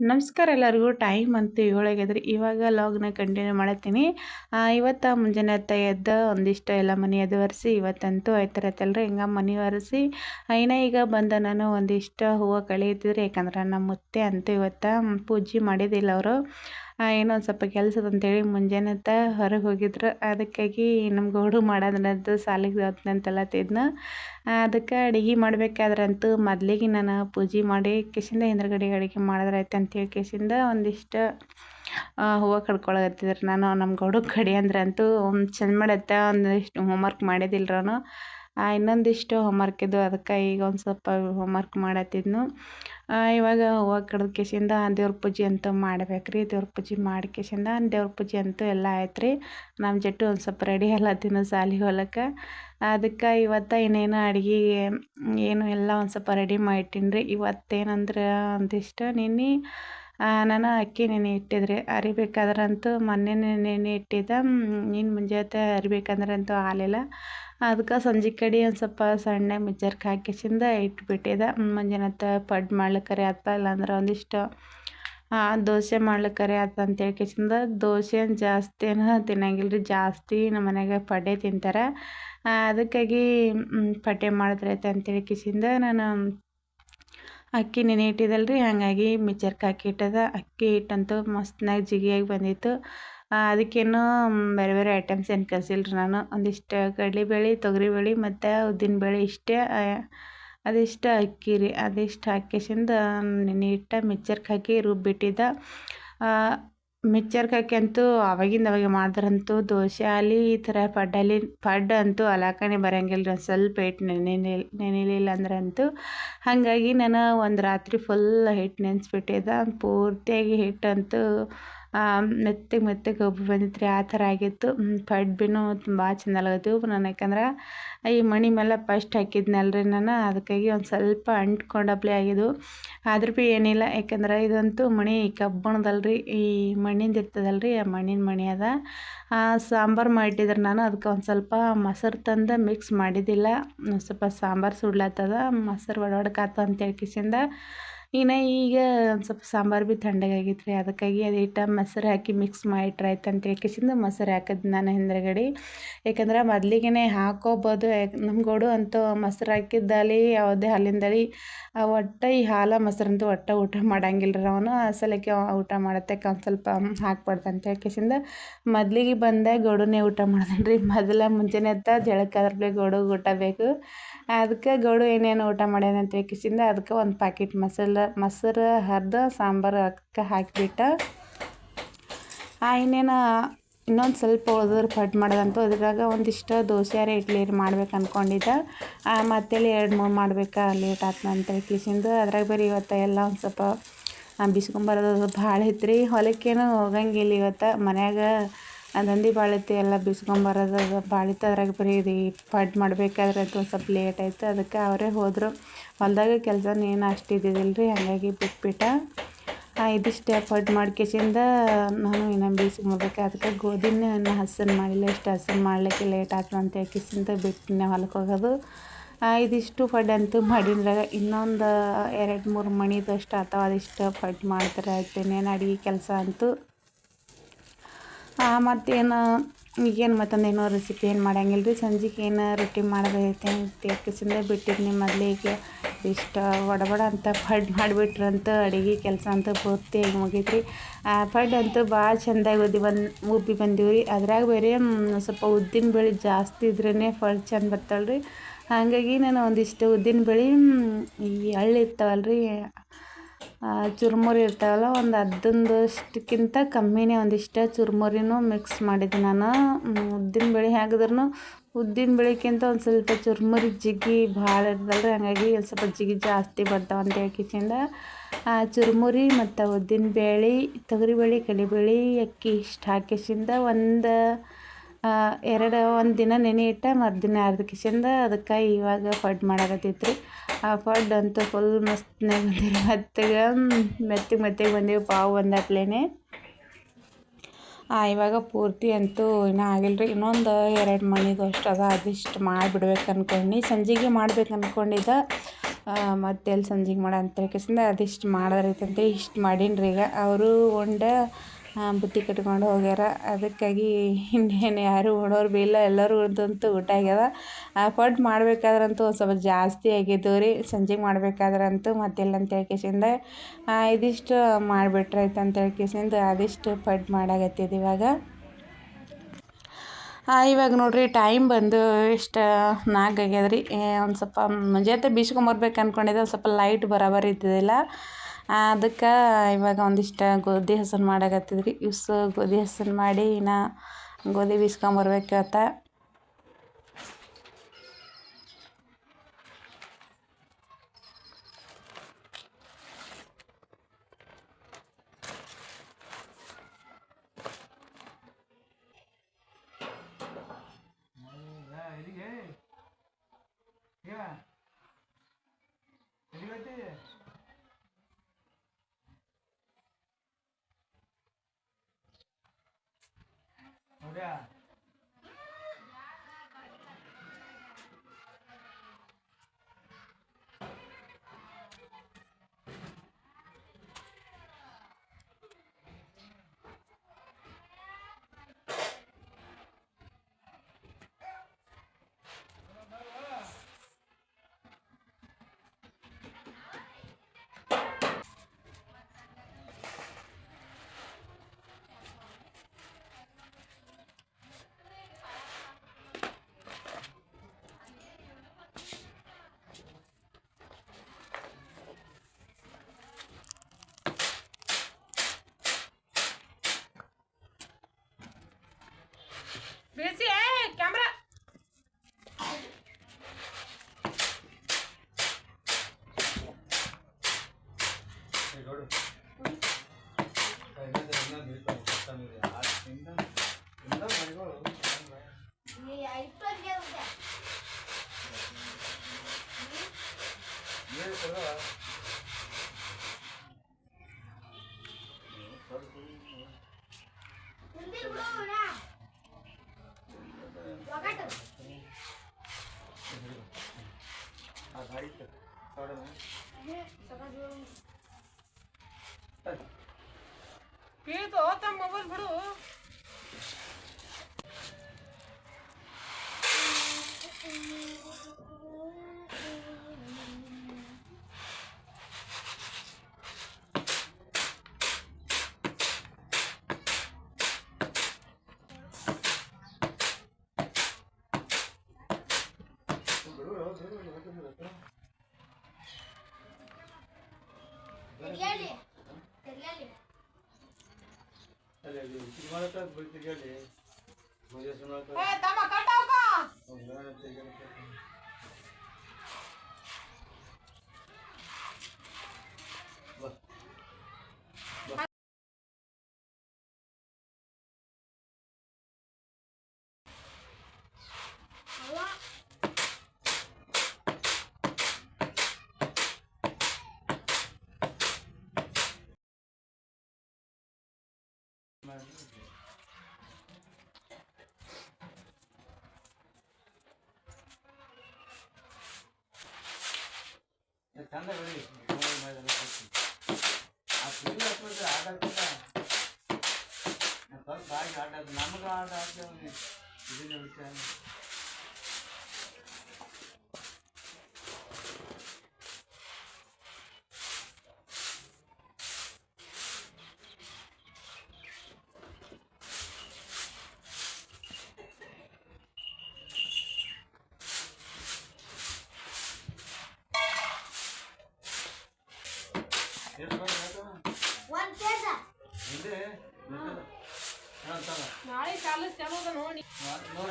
ನಮಸ್ಕಾರ ಎಲ್ಲರಿಗೂ. ಟೈಮ್ ಅಂತ ಏಳಾಗ್ಯದ್ರಿ ಇವಾಗ ಲಾಗ್ನ ಕಂಟಿನ್ಯೂ ಮಾಡತ್ತೀನಿ. ಇವತ್ತು ಮುಂಜಾನೆ ಹತ್ತ ಎದ್ದು ಒಂದಿಷ್ಟು ಎಲ್ಲ ಮನೆ ಎದ್ದು ಒರೆಸಿ ಇವತ್ತಂತೂ ಆಯ್ತಿರತ್ತಲ್ರಿ. ಹಿಂಗೆ ಮನೆ ಒರೆಸಿ, ಐನ ಈಗ ಬಂದ ನಾನು ಒಂದಿಷ್ಟು ಹೂವು ಕಳಿತಿದ್ರಿ ಯಾಕಂದ್ರೆ ನಮ್ಮ ಮುತ್ತೆ ಅಂತೂ ಇವತ್ತು ಪೂಜೆ ಮಾಡಿದಿಲ್ಲ ಅವರು. ಏನೋ ಒಂದು ಸ್ವಲ್ಪ ಕೆಲಸದ ಅಂತೇಳಿ ಮುಂಜಾನೆ ಹೊರಗೆ ಹೋಗಿದ್ರು. ಅದಕ್ಕಾಗಿ ನಮ್ಮ ಗೌಡು ಮಾಡೋದ್ರದ್ದು ಸಾಲಿಗೆ ತಿದ್ನ. ಅದಕ್ಕೆ ಅಡುಗೆ ಮಾಡ್ಬೇಕಾದ್ರಂತೂ ಮೊದ್ಲಿಗೆ ನಾನು ಪೂಜೆ ಮಾಡಿ ಕಿಶಿಂದ ಹಿಂದ್ಗಡೆ ಅಡುಗೆ ಮಾಡಿದ್ರಾಯ್ತು ಅಂತೇಳಿ ಕಿಶಿಂದ ಒಂದಿಷ್ಟು ಹೂವು ಕಡ್ಕೊಳಕತ್ತಿದ್ರು. ನಾನು ನಮ್ಮ ಗೌಡು ಕಡಿ ಅಂದ್ರಂತೂ ಚಂದ ಮಾಡತ್ತ, ಒಂದಿಷ್ಟು ಹೋಮ್ವರ್ಕ್ ಮಾಡಿದಿಲ್ಲ ನಾನು. ಇನ್ನೊಂದಿಷ್ಟು ಹೋಮ್ವರ್ಕ್ ಇದ್ದು ಅದಕ್ಕೆ ಈಗ ಒಂದು ಸ್ವಲ್ಪ ಹೋಮ್ವರ್ಕ್ ಮಾಡತ್ತಿದ್ನು. ಇವಾಗ ಹೂವು ಕಡ್ದು ಕೇಸಿಂದ ದೇವ್ರ ಪೂಜೆ ಅಂತೂ ಮಾಡ್ಬೇಕು ರೀ ದೇವ್ರ ಪೂಜೆ ಮಾಡಿ ಕೇಸಿಂದ ದೇವ್ರ ಪೂಜೆ ಅಂತೂ ಎಲ್ಲ ಆಯ್ತು ರೀ ನಮ್ಮ ಜಟ್ಟು ಒಂದು ಸ್ವಲ್ಪ ರೆಡಿ ಎಲ್ಲ ತಿನ್ನು ಸಾಲಿಗೆ ಹೊಲಕ್ಕೆ. ಅದಕ್ಕೆ ಇವತ್ತು ಇನ್ನೇನು ಅಡುಗೆ, ಏನು ಎಲ್ಲ ಒಂದು ಸ್ವಲ್ಪ ರೆಡಿ ಮಾಡಿಟ್ಟಿನಿ ರೀ ಇವತ್ತೇನಂದ್ರೆ ಒಂದಿಷ್ಟು ನಿನ್ನೆ ನಾನು ಅಕ್ಕಿ ನೆನೆ ಇಟ್ಟಿದ್ರಿ. ಅರಿಬೇಕಾದ್ರಂತೂ ಮೊನ್ನೆ ನೆನೆ ಇಟ್ಟಿದ್ದೆ. ಇನ್ನು ಮುಂಜಾನೆ ಅರಿಬೇಕಂದ್ರಂತೂ ಆಗಲಿಲ್ಲ. ಅದಕ್ಕೆ ಸಂಜೆ ಕಡೆ ಒಂದು ಸ್ವಲ್ಪ ಸಣ್ಣ ಮಿಕ್ಚರ್ಗೆ ಹಾಕಿಸಿಂದ ಇಟ್ಬಿಟ್ಟಿದೆ. ಮುಂಜಾನೆ ಪಡ್ ಮಾಡ್ಲಿಕ್ಕರೆ ಆತ ಇಲ್ಲಾಂದ್ರೆ ಒಂದಿಷ್ಟು ದೋಸೆ ಮಾಡ್ಲಿಕ್ಕರೆ ಆತ ಅಂತ ಹೇಳ್ಕೇಸಿಂದ ದೋಸೆ ಜಾಸ್ತಿ ಏನು ತಿನ್ನಂಗಿಲ್ಲ ರೀ ಜಾಸ್ತಿ ನಮ್ಮ ಮನೆಯಾಗ ಪಡ್ಡೆ ತಿಂತಾರೆ. ಅದಕ್ಕಾಗಿ ಪಡ್ಡೆ ಮಾಡಿದ್ರೈತೆ ಅಂತ ಕಿಸಿಂದ ನಾನು ಅಕ್ಕಿ ನೆನೆ ಇಟ್ಟಿದ್ದಲ್ಲ ರೀ ಹಾಗಾಗಿ ಮಿಕ್ಚರ್ಗೆ ಹಾಕಿ ಇಟ್ಟದ. ಅಕ್ಕಿ ಹಿಟ್ಟಂತೂ ಮಸ್ತ್ನಾಗಿ ಜಿಗಿಯಾಗಿ ಬಂದಿತ್ತು. ಅದಕ್ಕೇನು ಬೇರೆ ಬೇರೆ ಐಟಮ್ಸ್ ಏನು ಕಲಿಸಿಲ್ಲ ರೀ ನಾನು. ಒಂದಿಷ್ಟು ಕಡಲೆಬೇಳೆ ತೊಗರಿಬೇಳೆ ಮತ್ತು ಉದ್ದಿನಬೇಳೆ ಇಷ್ಟೇ. ಅದಿಷ್ಟು ಅಕ್ಕಿ ರೀ ಅದಿಷ್ಟು ಹಾಕಿಸಿಂದ ನೀಟಾಗಿ ಮಿಕ್ಚರ್ಗೆ ಹಾಕಿ ರುಬ್ಬಿಟ್ಟಿದ್ದೆ. ಹಾಕಿ ಅಂತೂ ಅವಾಗಿಂದ ಅವಾಗ ಮಾಡಿದ್ರಂತೂ ದೋಸೆ ಆಲಿ, ಈ ಥರ ಪಡ್ಡಲಿ ಪಡ್ಡ ಅಂತೂ ಅಲಾಕನೇ ಬರೋಂಗಿಲ್ಲ ರೀ ಸ್ವಲ್ಪ ಹಿಟ್ಟು ನೆನೆ ನೆನೆಲಿಲ್ಲ ಅಂದ್ರೆ ಅಂತೂ ಹಾಗಾಗಿ ನಾನು ಒಂದು ರಾತ್ರಿ ಫುಲ್ ಹಿಟ್ಟು ನೆನೆಸ್ಬಿಟ್ಟಿದ್ದೆ. ಪೂರ್ತಿಯಾಗಿ ಹಿಟ್ಟಂತೂ ಮೆತ್ತಗೆ ಮೆತ್ತಗೆ ಒಬ್ಬ ಬಂದಿತ್ತು ಆ ಥರ ಆಗಿತ್ತು. ಪಡ್ಡು ತುಂಬ ಭಾಳ ಚೆಂದ ನಾನು. ಯಾಕಂದ್ರೆ ಈ ಮಣಿ ಮೇಲೆ ಪಸ್ಟ್ ಹಾಕಿದ್ನಲ್ಲ ರೀ ನಾನು. ಅದಕ್ಕಾಗಿ ಒಂದು ಸ್ವಲ್ಪ ಅಂಟ್ಕೊಂಡಪ್ಲೆ ಆಗಿದ್ದು. ಆದ್ರೂ ಭೀ ಏನಿಲ್ಲ. ಯಾಕಂದ್ರೆ ಇದಂತೂ ಮಣಿ ಕಬ್ಬಣದಲ್ರಿ. ಈ ಮಣ್ಣಿಂದು ಇರ್ತದಲ್ರಿ. ಆ ಮಣ್ಣಿನ ಮಣಿ ಅದ. ಸಾಂಬಾರು ಮಾಡಿಟ್ಟಿದ್ರೆ ನಾನು. ಅದಕ್ಕೆ ಒಂದು ಸ್ವಲ್ಪ ಮೊಸರು ತಂದು ಮಿಕ್ಸ್ ಮಾಡಿದ್ದಿಲ್ಲ. ಸ್ವಲ್ಪ ಸಾಂಬಾರು ಸುಡ್ಲತ್ತದ ಮೊಸರು ಒಡೊಡ್ಕಾತು ಅಂತ ಕಿಸಿಂದ. ಇನ್ನು ಈಗ ಒಂದು ಸ್ವಲ್ಪ ಸಾಂಬಾರು ಭೀ ತಣ್ಣಗಾಗಿತ್ತು ರೀ ಅದಕ್ಕಾಗಿ ಅದು ಹಿಟ್ಟು ಮೊಸರು ಹಾಕಿ ಮಿಕ್ಸ್ ಮಾಡಿಟ್ರೆ ಆಯ್ತು ಅಂತ ಹೇಳ್ಕೇಸಿಂದ ಮೊಸರು ಹಾಕಿದ್ ನಾನು ಹಿಂದ್ಗಡೆ ಯಾಕಂದ್ರೆ ಮೊದ್ಲಿಗೆ ಹಾಕೋಬೋದು. ನಮ್ಮ ಗೋಡು ಅಂತೂ ಮೊಸರು ಹಾಕಿದ್ದಲ್ಲಿ ಯಾವುದೇ ಹಾಲಿಂದಲಿ ಒಟ್ಟು ಈ ಹಾಲು ಮೊಸರಂತೂ ಒಟ್ಟು ಊಟ ಮಾಡಂಗಿಲ್ಲ ರೀ ಅವನು ಅಸಲಕ್ಕೆ ಊಟ ಮಾಡತ್ತಕ್ಕೆ ಒಂದು ಸ್ವಲ್ಪ ಹಾಕ್ಬಾರ್ದು ಅಂತ ಹೇಳ್ಕೇಸಿಂದ ಮೊದ್ಲಿಗೆ ಬಂದೆ ಗೋಡುನೇ ಊಟ ಮಾಡ್ದನ್ರಿ. ಮೊದಲ ಮುಂಚೆನೇ ಎತ್ತ ಜಳಕ್ಕೆ ಗೋಡುಗೆ ಊಟ ಬೇಕು. ಅದಕ್ಕೆ ಗೌಡು ಏನೇನು ಊಟ ಮಾಡ್ಯಾನ ಅಂತ ಹೇಳ್ಕೇಸಿಂದ ಅದಕ್ಕೆ ಒಂದು ಪ್ಯಾಕೆಟ್ ಮಸಾಲ ಮೊಸರು, ಹರಿದು, ಸಾಂಬಾರು ಅದಕ್ಕೆ ಹಾಕಿಬಿಟ್ಟು. ಇನ್ನೇನು ಇನ್ನೊಂದು ಸ್ವಲ್ಪ ಉಳಿದ್ರೆ ಪಟ್ ಮಾಡೋದಂತೂ ಅದ್ರಾಗ ಒಂದಿಷ್ಟು ದೋಸೆ ಇಡ್ಲಿ ಮಾಡ್ಬೇಕು ಅಂದ್ಕೊಂಡಿದ್ದೆ ಮತ್ತೆಲ್ಲಿ ಎರಡು ಮೂರು ಮಾಡ್ಬೇಕಾ ಲೇಟ್ ಆಯ್ತು ಅಂತ ಕಿಸಿಂದು ಅದ್ರಾಗ ಬರೀ ಇವತ್ತು ಎಲ್ಲ ಒಂದು ಸ್ವಲ್ಪ ಬಿಸ್ಕೊಂಬರೋದು ಭಾಳ ಐತ್ರಿ ರೀ ಹೊಲಕ್ಕೇನು ಹೋಗಂಗಿಲ್ಲ ಇವತ್ತು. ಮನ್ಯಾಗ ದಂಧೆ ಭಾಳ ಐತಿ ಎಲ್ಲ ಬಿಸ್ಕೊಂಬರೋದು ಭಾಳ ಇತ್ತು ಅದ್ರಾಗ ಬರೀ ಇದು ಮಾಡಬೇಕಾದ್ರೆ ಅದು ಸ್ವಲ್ಪ ಲೇಟ್ ಆಯಿತು. ಅದಕ್ಕೆ ಅವರೇ ಹೋದರು. ಹೊಲ್ದಾಗ ಕೆಲಸ ಏನು ಅಷ್ಟು ಇದ್ದಿದ್ದಿಲ್ಲ ರೀ ಹಾಗಾಗಿ ಬಿಟ್ಬಿಟ್ಟು. ಇದಿಷ್ಟು ಪಡ್ ಮಾಡ್ಕೇಸಿಂದ ನಾನು ಇನ್ನೂ ಮಾಡ್ಬೇಕು ಅದಕ್ಕೆ ಗೋಧಿನ ಇನ್ನು ಹಸನ್ ಮಾಡಿಲ್ಲ. ಇಷ್ಟು ಹಸನ್ ಮಾಡಲಿಕ್ಕೆ ಲೇಟ್ ಆಗ್ತದೆ ಅಂತ ಯಾಕಿಸಿಂದ ಬಿಟ್ಟಿನ ಹೊಲಕ್ಕೆ ಹೋಗೋದು. ಇದಿಷ್ಟು ಫಡ್ ಅಂತೂ ಮಾಡಿದ್ರಾಗ ಇನ್ನೊಂದು ಎರಡು ಮೂರು ಮಣಿದಷ್ಟು ಅಥವಾ ಅದಿಷ್ಟು ಪಡ್ ಮಾಡ್ತಾರೆ. ಆಯ್ತೇನೇನು ಅಡುಗೆ ಕೆಲಸ ಅಂತೂ. ಮತ್ತೇನು, ಈಗೇನು ಮತ್ತೊಂದು ಏನೋ ರೆಸಿಪಿ ಏನು ಮಾಡಂಗಿಲ್ಲ ರೀ ಸಂಜೆಗೆ ಏನು ರೊಟ್ಟಿ ಮಾಡೋದೈತೆ ಅಂತ ಕಿಸಿಂದ ಬಿಟ್ಟಿದ್ನಿ ಮೊದಲಿಗೆ. ಇಷ್ಟ ಬಡ ಅಂತ ಫಡ್ ಮಾಡಿಬಿಟ್ರಂತ, ಅಡುಗೆ ಕೆಲಸ ಅಂತ ಪೂರ್ತಿಯಾಗಿ ಮುಗಿತ್ರಿ. ಆ ಫಡ್ ಅಂತೂ ಭಾಳ ಚೆಂದಾಗಿ ಉದ್ದಿ ಬಂದು, ಉಬ್ಬಿ ಬಂದೀವಿ ರೀ. ಅದ್ರಾಗ ಬೇರೆ ಸ್ವಲ್ಪ ಉದ್ದಿನ ಬೆಳೆ ಜಾಸ್ತಿ ಇದ್ರೇ ಫಡ್ ಚೆಂದ ಬರ್ತಾಳೆ ರೀ ಹಾಗಾಗಿ ನಾನು ಒಂದಿಷ್ಟು ಉದ್ದಿನ ಬೆಳೆ ಈ ಹಳ್ಳಿ ಇರ್ತಾವಲ್ರಿ ಚುರುಮುರಿ ಇರ್ತಾವಲ್ಲ, ಒಂದು ಅರ್ಧಂದಷ್ಟಕ್ಕಿಂತ ಕಮ್ಮಿನೇ ಒಂದಿಷ್ಟು ಚುರುಮುರಿನೂ ಮಿಕ್ಸ್ ಮಾಡಿದ್ದೆ ನಾನು. ಉದ್ದಿನ ಬೇಳೆ ಹಾಕಿದ್ರೂ ಉದ್ದಿನ ಬೇಳೆಕ್ಕಿಂತ ಒಂದು ಸ್ವಲ್ಪ ಚುರುಮುರಿ ಜಿಗಿ ಭಾಳ ಇರ್ತದಲ್ಲ ಹಾಗಾಗಿ ಒಂದು ಸ್ವಲ್ಪ ಜಿಗಿ ಜಾಸ್ತಿ ಬರ್ತಾವೆ ಅಂತ ಆ, ಚುರುಮುರಿ ಮತ್ತು ಉದ್ದಿನ ಬೇಳೆ ತೊಗರಿಬೇಳೆ ಕಡಲೆಬೇಳೆ ಅಕ್ಕಿ ಇಷ್ಟು ಹಾಕಿಸಿಂದ ಒಂದು ಎರಡು ಒಂದು ದಿನ ನೆನೆ ಇಟ್ಟ ಮರುದಿನ ಅರ್ಧ ಕಿಶಿಂದ ಅದಕ್ಕೆ ಇವಾಗ ಪಡ್ ರೀ ಆ ಫಡ್ ಅಂತೂ ಫುಲ್ ಮಸ್ತ್ನೇ ಬಂದಿರಿ ಮತ್ತೆ ಮೆತ್ತಗೆ ಮೆತ್ತಗೆ ಬಂದೀವಿ, ಪಾವು ಆ, ಇವಾಗ ಪೂರ್ತಿ ಅಂತೂ ಇನ್ನೂ ಆಗಿಲ್ಲ ರೀ ಇನ್ನೊಂದು ಎರಡು ಮಣಿದು ಅಷ್ಟು ಅದ ಅದಿಷ್ಟು ಮಾಡಿಬಿಡ್ಬೇಕು ಅಂದ್ಕೊಂಡು ಸಂಜೆಗೆ ಮಾಡ್ಬೇಕು ಅಂದ್ಕೊಂಡಿದ್ದ ಮತ್ತೆ ಎಲ್ಲಿ ಸಂಜೆಗೆ ಮಾಡ ಅಂತ ಕೇಸಿಂದ ಅದಿಷ್ಟು ಮಾಡೋದೈತೆ ಅಂತೇಳಿ ಇಷ್ಟು ಮಾಡೀನಿ ರೀ ಈಗ. ಅವರು ಉಂಡ ಬುತ್ತಿ ಕಟ್ಕೊಂಡು ಹೋಗ್ಯಾರ. ಅದಕ್ಕಾಗಿ ಇನ್ನೇನು ಯಾರು ಉಣೋರು ಬಿ ಇಲ್ಲ ಎಲ್ಲರೂ ಉಳ್ದಂತೂ ಊಟ ಆಗ್ಯದ. ಪಡ್ ಮಾಡ್ಬೇಕಾದ್ರಂತೂ ಒಂದು ಸ್ವಲ್ಪ ಜಾಸ್ತಿ ಆಗಿದ್ದವು ರೀ. ಸಂಜೆಗೆ ಮಾಡ್ಬೇಕಾದ್ರಂತೂ ಮತ್ತೆಲ್ಲ ಅಂತ ಕೇಸಿಂದ ಇದಿಷ್ಟು ಮಾಡಿಬಿಟ್ರೆ ಆಯ್ತು ಅಂತ ಕೇಸಿಂದ ಅದಿಷ್ಟು ಪಡ್ ಮಾಡಾಗತ್ತಿದ್ದು ಇವಾಗ. ಇವಾಗ ನೋಡ್ರಿ ಟೈಮ್ ಬಂದು ಎಷ್ಟು ನಾಲ್ಕು ಆಗ್ಯದ ರೀ. ಒಂದು ಸ್ವಲ್ಪ ಮುಂಜಾನೆ ಬೀಸ್ಕೊಂಬರ್ಬೇಕು ಅಂದ್ಕೊಂಡಿದ್ದೆ ಒಂದು ಸ್ವಲ್ಪ ಲೈಟ್ ಬರೋಬರ್ ಇದ್ದಿದ್ದಿಲ್ಲ. ಅದಕ್ಕೆ ಇವಾಗ ಒಂದಿಷ್ಟು ಗೋಧಿ ಹಸನು ರೀ ಇವ್ಸ ಗೋಧಿ ಹಸನು ಮಾಡಿ ಇನ್ನು ಗೋಧಿ ಬೀಸ್ಕೊಂಬರ್ಬೇಕತ್ತ ಎಲ್ಲಿಗೆ ಬಿಡಿಸಿ ಕ್ಯಾಮ್ರಾ ನೋಡು ಇನ್ನೊಂದು ಇನ್ನೊಂದು ಇತ್ತು ಕೊತ್ತಂಬರಿ ಆ ತಿಂದ ತಿಂದ ಮರಿಗಳು ನೀರು ಕೊಡುವ ಆ ಗಾಡಿ ನೋಡೋಣ ಇದು ತಮ್ಮ ಮೊಬೈಲ್ ಬಿಡು. ತಿರುಗಾಡಿ ಮದುವೆ ಸುಮಾರು ಚಂದ ಬೆಳಿ ಆ ಸುಳ್ಳು ಹಾಕ್ಬಿಟ್ರೆ ಆಟ ಆಡ್ತಿಲ್ಲ ಸ್ವಲ್ಪ ಆಗಿ ಆಟ ಆಡ್ ನಮ್ಗೆ ಆಟ ಆಡ್ತೇವೆ ಇದನ್ನ ವಿಚಾರ ನಾಳೆ ಚಾಲು ಚಾಲು ಅದ ನೋಡಿ. ನೂರ